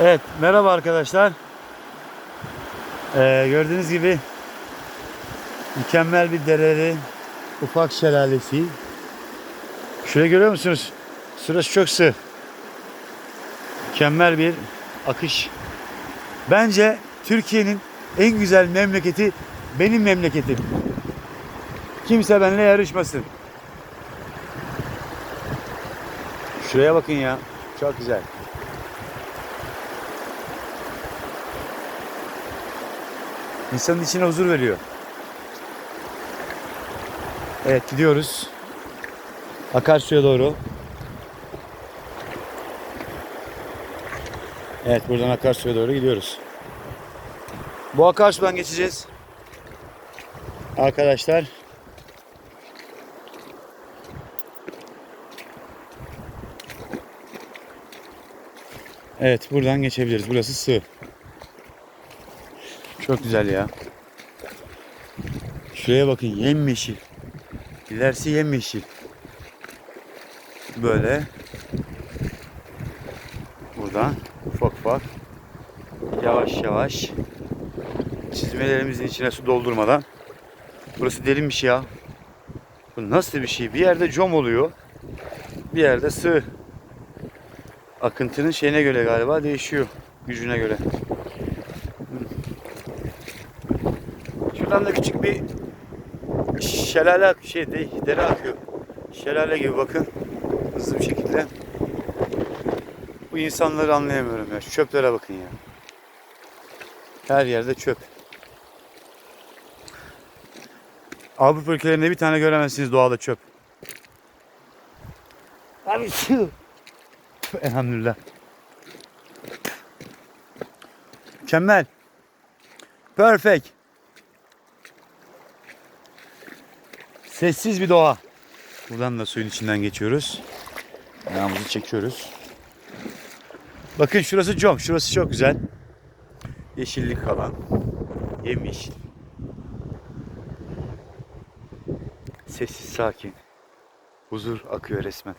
Evet, merhaba arkadaşlar. Ee, gördüğünüz gibi mükemmel bir dereli ufak şelalesi. Şurayı görüyor musunuz? Sırası çok sığ. Mükemmel bir akış. Bence Türkiye'nin en güzel memleketi benim memleketim. Kimse benimle yarışmasın. Şuraya bakın ya. Çok güzel. İnsanın içine huzur veriyor. Evet gidiyoruz. Akarsu'ya doğru. Evet buradan Akarsu'ya doğru gidiyoruz. Bu akarsudan geçeceğiz. Arkadaşlar. Evet buradan geçebiliriz. Burası sığ. Çok güzel ya. Şuraya bakın yemyeşil. İlerisi yemyeşil. Böyle. Buradan ufak ufak yavaş yavaş çizmelerimizin içine su doldurmadan burası derinmiş ya. Bu nasıl bir şey? Bir yerde com oluyor. Bir yerde sığ. Akıntının şeyine göre galiba değişiyor. Gücüne göre. Şuradan da küçük bir şelale şey değil, dere akıyor. Şelale gibi bakın. Hızlı bir şekilde. Bu insanları anlayamıyorum ya. Şu çöplere bakın ya. Her yerde çöp. Avrupa ülkelerinde bir tane göremezsiniz doğada çöp. Abi şu. Elhamdülillah. Mükemmel. Perfect. Sessiz bir doğa. Buradan da suyun içinden geçiyoruz. Ayağımızı çekiyoruz. Bakın şurası com. Şurası çok güzel. Yeşillik alan. Yemyeşil. Sessiz sakin. Huzur akıyor resmen.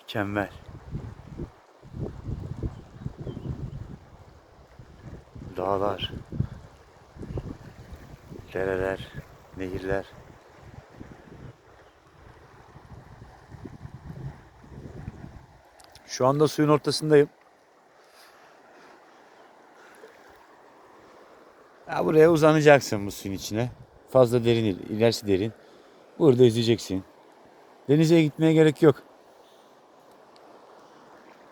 Mükemmel. Dağlar. Dereler. Nehirler. Şu anda suyun ortasındayım. Ya buraya uzanacaksın bu suyun içine. Fazla derin değil, ilerisi derin. Burada yüzeceksin. Denize gitmeye gerek yok.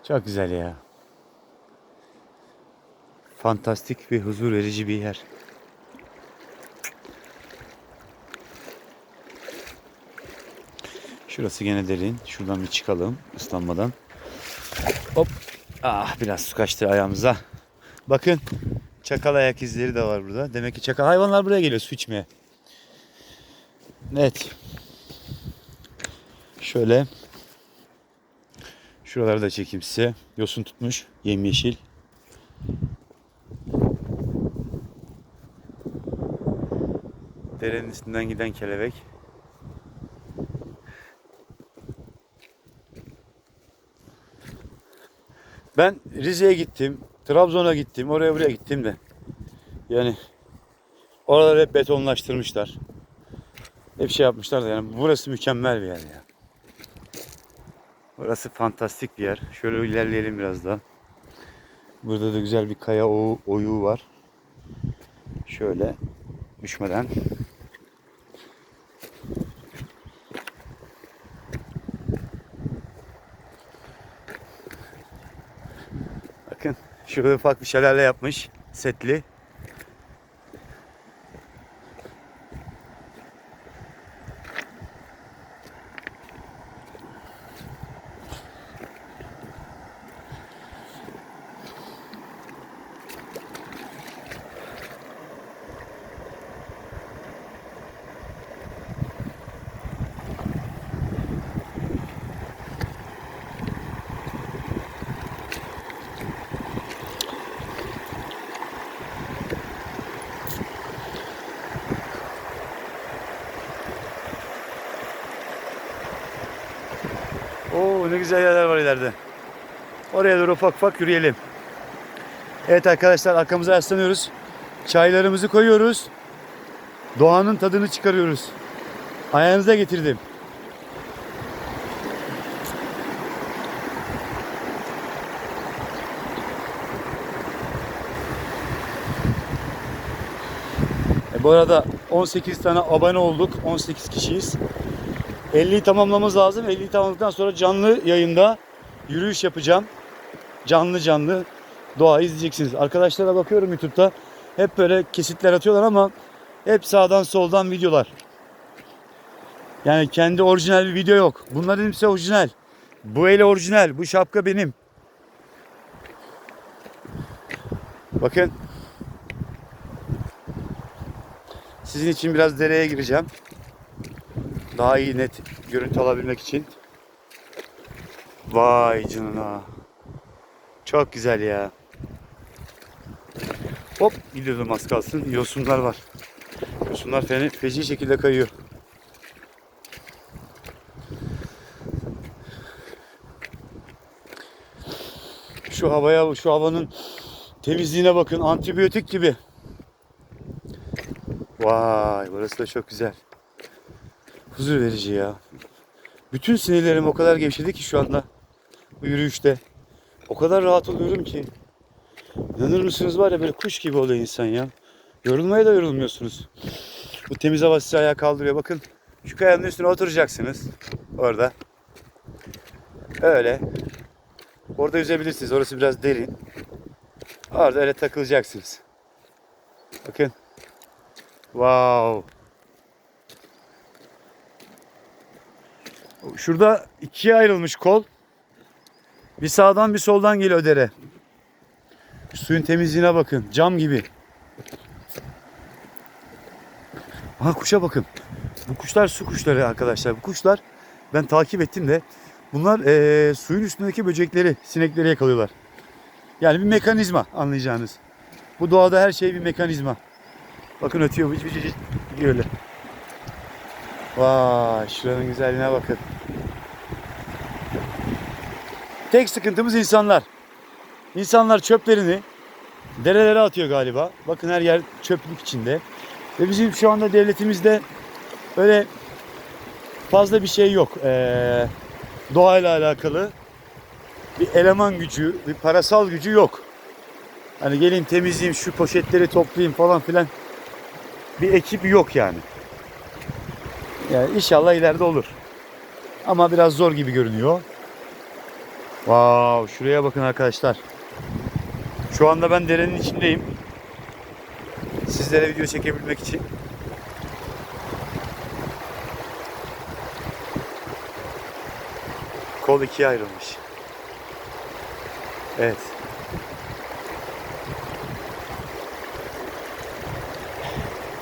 Çok güzel ya. Fantastik bir huzur verici bir yer. Şurası gene derin. Şuradan bir çıkalım ıslanmadan. Hop. Ah biraz su kaçtı ayağımıza. Bakın çakal ayak izleri de var burada. Demek ki çakal hayvanlar buraya geliyor su içmeye. Evet. Şöyle. Şuraları da çekeyim size. Yosun tutmuş. Yemyeşil. Derenin üstünden giden kelebek. Ben Rize'ye gittim, Trabzon'a gittim, oraya buraya gittim de. Yani oraları hep betonlaştırmışlar. Hep şey yapmışlar da yani burası mükemmel bir yer ya. Burası fantastik bir yer. Şöyle ilerleyelim biraz daha. Burada da güzel bir kaya oyu, var. Şöyle düşmeden. Bakın şurada ufak bir şelale yapmış. Setli. Oo ne güzel yerler var ileride. Oraya doğru ufak ufak yürüyelim. Evet arkadaşlar arkamıza yaslanıyoruz. Çaylarımızı koyuyoruz. Doğanın tadını çıkarıyoruz. Ayağınıza getirdim. E, bu arada 18 tane abone olduk. 18 kişiyiz. 50'yi tamamlamamız lazım. 50'yi tamamladıktan sonra canlı yayında yürüyüş yapacağım. Canlı canlı doğa izleyeceksiniz. Arkadaşlara bakıyorum YouTube'da. Hep böyle kesitler atıyorlar ama hep sağdan soldan videolar. Yani kendi orijinal bir video yok. Bunların hepsi orijinal. Bu el orijinal. Bu şapka benim. Bakın. Sizin için biraz dereye gireceğim. Daha iyi net görüntü alabilmek için. Vay canına. Çok güzel ya. Hop gidiyordum az kalsın. Yosunlar var. Yosunlar fena, feci şekilde kayıyor. Şu havaya, şu havanın temizliğine bakın. Antibiyotik gibi. Vay burası da çok güzel. Huzur verici ya. Bütün sinirlerim o kadar gevşedi ki şu anda. Bu yürüyüşte. O kadar rahat oluyorum ki. İnanır mısınız var ya böyle kuş gibi oluyor insan ya. Yorulmaya da yorulmuyorsunuz. Bu temiz hava sizi ayağa kaldırıyor. Bakın şu kayanın üstüne oturacaksınız. Orada. Öyle. Orada yüzebilirsiniz. Orası biraz derin. Orada öyle takılacaksınız. Bakın. Wow. Şurada ikiye ayrılmış kol. Bir sağdan bir soldan geliyor dere. Suyun temizliğine bakın. Cam gibi. Aha kuşa bakın. Bu kuşlar su kuşları arkadaşlar. Bu kuşlar ben takip ettim de bunlar eee, suyun üstündeki böcekleri, sinekleri yakalıyorlar. Yani bir mekanizma anlayacağınız. Bu doğada her şey bir mekanizma. Bakın ötüyor. Vıç Vay şuranın güzelliğine bakın. Tek sıkıntımız insanlar. İnsanlar çöplerini derelere atıyor galiba. Bakın her yer çöplük içinde. Ve bizim şu anda devletimizde öyle fazla bir şey yok. Ee, doğayla alakalı bir eleman gücü, bir parasal gücü yok. Hani gelin temizleyeyim, şu poşetleri toplayayım falan filan. Bir ekip yok yani. Yani inşallah ileride olur. Ama biraz zor gibi görünüyor. Wow, şuraya bakın arkadaşlar. Şu anda ben derenin içindeyim. Sizlere video çekebilmek için. Kol ikiye ayrılmış. Evet.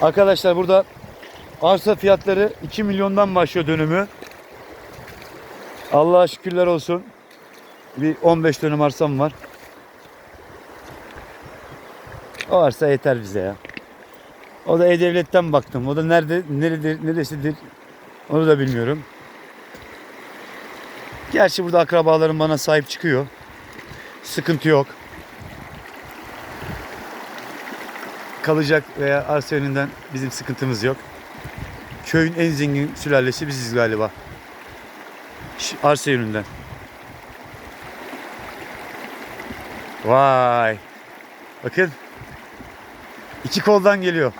Arkadaşlar burada arsa fiyatları 2 milyondan başlıyor dönümü. Allah'a şükürler olsun. Bir 15 dönüm arsam var. O arsa yeter bize ya. O da E-Devlet'ten baktım. O da nerede, neredir, neresidir onu da bilmiyorum. Gerçi burada akrabalarım bana sahip çıkıyor. Sıkıntı yok. Kalacak veya arsa yönünden bizim sıkıntımız yok. Köyün en zengin sülalesi biziz galiba. Arsa yönünden. Vay. Bakın. İki koldan geliyor.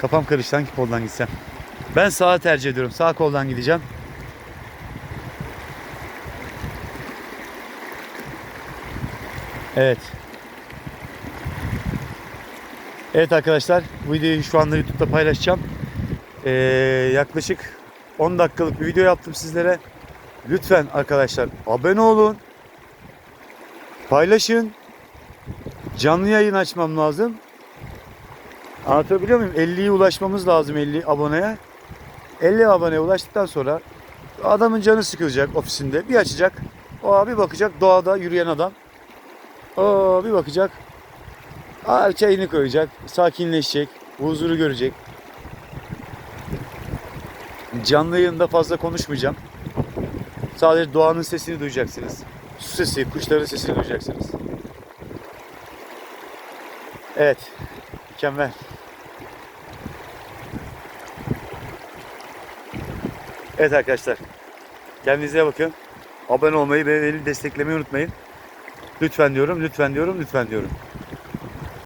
Kafam karıştı hangi koldan gitsem. Ben sağa tercih ediyorum. Sağ koldan gideceğim. Evet. Evet arkadaşlar bu videoyu şu anda YouTube'da paylaşacağım. Ee, yaklaşık 10 dakikalık bir video yaptım sizlere. Lütfen arkadaşlar abone olun. Paylaşın. Canlı yayın açmam lazım. Anlatabiliyor muyum? 50'ye ulaşmamız lazım 50 aboneye. 50 aboneye ulaştıktan sonra adamın canı sıkılacak ofisinde. Bir açacak. O abi bakacak doğada yürüyen adam. O bir bakacak. Aa, çayını koyacak. Sakinleşecek. Huzuru görecek. Canlı yayında fazla konuşmayacağım. Sadece doğanın sesini duyacaksınız. su sesi, kuşların sesini duyacaksınız. Evet. Mükemmel. Evet arkadaşlar. Kendinize bakın. Abone olmayı ve beni desteklemeyi unutmayın. Lütfen diyorum, lütfen diyorum, lütfen diyorum.